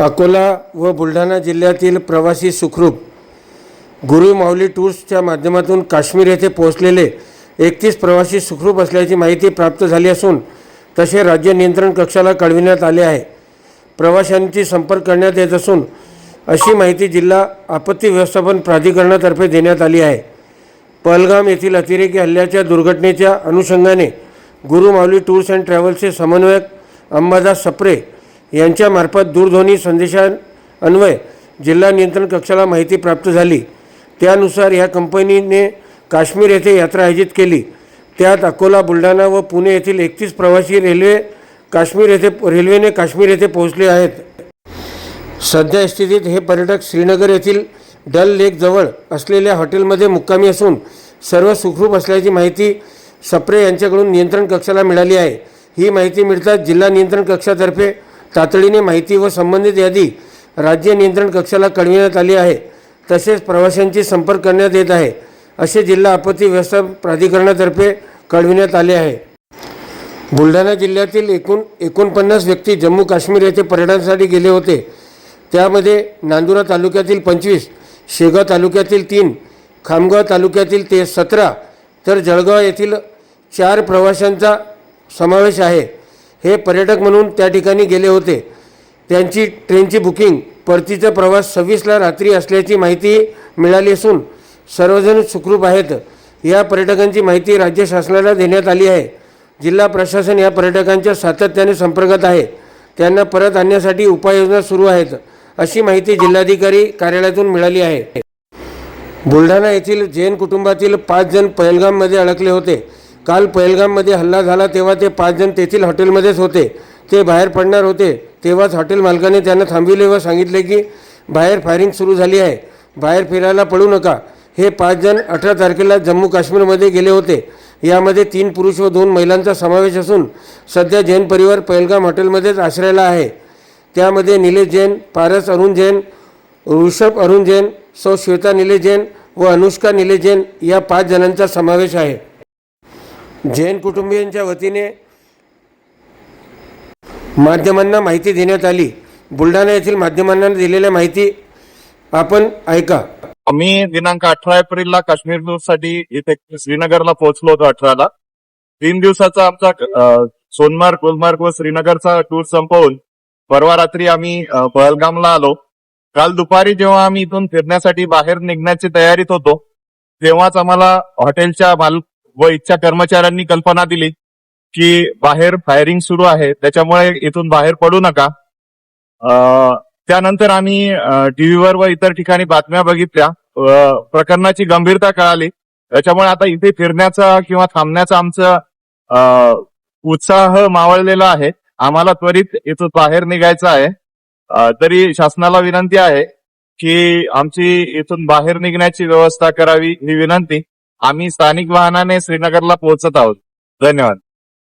अकोला व बुलढाणा जिल्ह्यातील प्रवासी सुखरूप गुरु माऊली टूर्सच्या माध्यमातून काश्मीर येथे पोहोचलेले एकतीस प्रवासी सुखरूप असल्याची माहिती प्राप्त झाली असून तसे राज्य नियंत्रण कक्षाला कळविण्यात आले आहे. प्रवाशांची संपर्क करण्यात येत असून अशी माहिती जिल्हा आपत्ती व्यवस्थापन प्राधिकरणातर्फे देण्यात आली आहे. पहलगाम येथील अतिरेकी हल्ल्याच्या दुर्घटनेच्या अनुषंगाने गुरु माऊली टूर्स अँड ट्रॅव्हल्सचे समन्वयक अंबादास सप्रे यांच्यामार्फत दूरध्वनी संदेशान्वय जिल्हा नियंत्रण कक्षाला माहिती प्राप्त झाली. त्यानुसार या कंपनीने काश्मीर येथे यात्रा आयोजित केली. त्यात अकोला बुलढाणा व पुणे येथील एकतीस प्रवासी रेल्वे काश्मीर येथे रेल्वेने काश्मीर येथे पोहोचले आहेत. सध्या स्थितीत हे पर्यटक श्रीनगर येथील डल लेकजवळ असलेल्या हॉटेलमध्ये मुक्कामी असून सर्व सुखरूप असल्याची माहिती सप्रे यांच्याकडून नियंत्रण कक्षाला मिळाली आहे. ही माहिती मिळताच जिल्हा नियंत्रण कक्षातर्फे तातडीने माहिती व संबंधित यादी राज्य नियंत्रण कक्षाला कळविण्यात आली आहे. तसेच प्रवाशांची संपर्क करण्यात येत आहे. असे जिल्हा आपत्ती व्यवस्थापन प्राधिकरणातर्फे कळविण्यात आले आहे. बुलढाणा जिल्ह्यातील एकूण एकोणपन्नास व्यक्ती जम्मू काश्मीर येथे पर्यटनासाठी गेले होते. त्यामध्ये नांदुरा तालुक्यातील पंचवीस शेगाव तालुक्यातील तीन खामगाव तालुक्यातील ते सतरा तर जळगाव येथील चार प्रवाशांचा समावेश आहे. हे पर्यटक म्हणून त्या ठिकाणी गेले होते. त्यांची ट्रेनची बुकिंग परतीचा प्रवास सव्वीसला रात्री असल्याची माहिती मिळाली असून सर्वजण सुखरूप आहेत. या पर्यटकांची माहिती राज्य शासनाला देण्यात आली आहे. जिल्हा प्रशासन या पर्यटकांच्या सातत्याने संपर्कात आहे. त्यांना परत आणण्यासाठी उपाययोजना सुरू आहेत अशी माहिती जिल्हाधिकारी कार्यालयातून मिळाली आहे. बुलढाणा येथील जैन कुटुंबातील पाच जण पहलगाममध्ये अडकले होते. काल पहलगाममध्ये हल्ला झाला तेव्हा ते पाच जण तेथील हॉटेलमध्येच होते. ते बाहेर पडणार होते. तेव्हाच हॉटेल मालकाने त्यांना थांबविले व सांगितले की बाहेर फायरिंग सुरू झाली आहे. बाहेर फिरायला पडू नका. हे पाच जण अठरा तारखेला जम्मू काश्मीरमध्ये गेले होते. यामध्ये तीन पुरुष व दोन महिलांचा समावेश असून सध्या जैन परिवार पहलगाम हॉटेलमध्येच आश्रयाला आहे. त्यामध्ये निलेश जैन पारस अरुण जैन ऋषभ अरुण जैन सौ श्वेता निलेश जैन व अनुष्का निलेश जैन या पाच जणांचा समावेश आहे. जैन कुटुंबियांच्या वतीने माध्यमांना माहिती देण्यात आली. बुलढाणा येथील माध्यमांना दिलेल्या माहिती आपण ऐका. आम्ही दिनांक अठरा एप्रिलला काश्मीरसाठी इथे श्रीनगरला पोहोचलो होतो अठराला. तीन दिवसाचा आमचा सोनमार्ग गुलमार्ग व श्रीनगरचा टूर संपवून परवा रात्री आम्ही पहलगामला आलो. काल दुपारी जेव्हा आम्ही इथून फिरण्यासाठी बाहेर निघण्याची तयारीत होतो तेव्हाच आम्हाला हॉटेलच्या माल व इच्छा कर्मचाऱ्यांनी कल्पना दिली की बाहेर फायरिंग सुरू आहे. त्याच्यामुळे इथून बाहेर पडू नका. अ, त्यानंतर आम्ही टीव्हीवर व इतर ठिकाणी बातम्या बघितल्या. प्रकरणाची गंभीरता कळाली. त्याच्यामुळे आता इथे फिरण्याचा किंवा थांबण्याचा आमचा उत्साह मावळलेला आहे. आम्हाला त्वरित इथून बाहेर निघायचं आहे. तरी शासनाला विनंती आहे की आमची इथून बाहेर निघण्याची व्यवस्था करावी ही विनंती. आम्ही स्थानिक वाहनाने श्रीनगरला पोहोचत आहोत. धन्यवाद.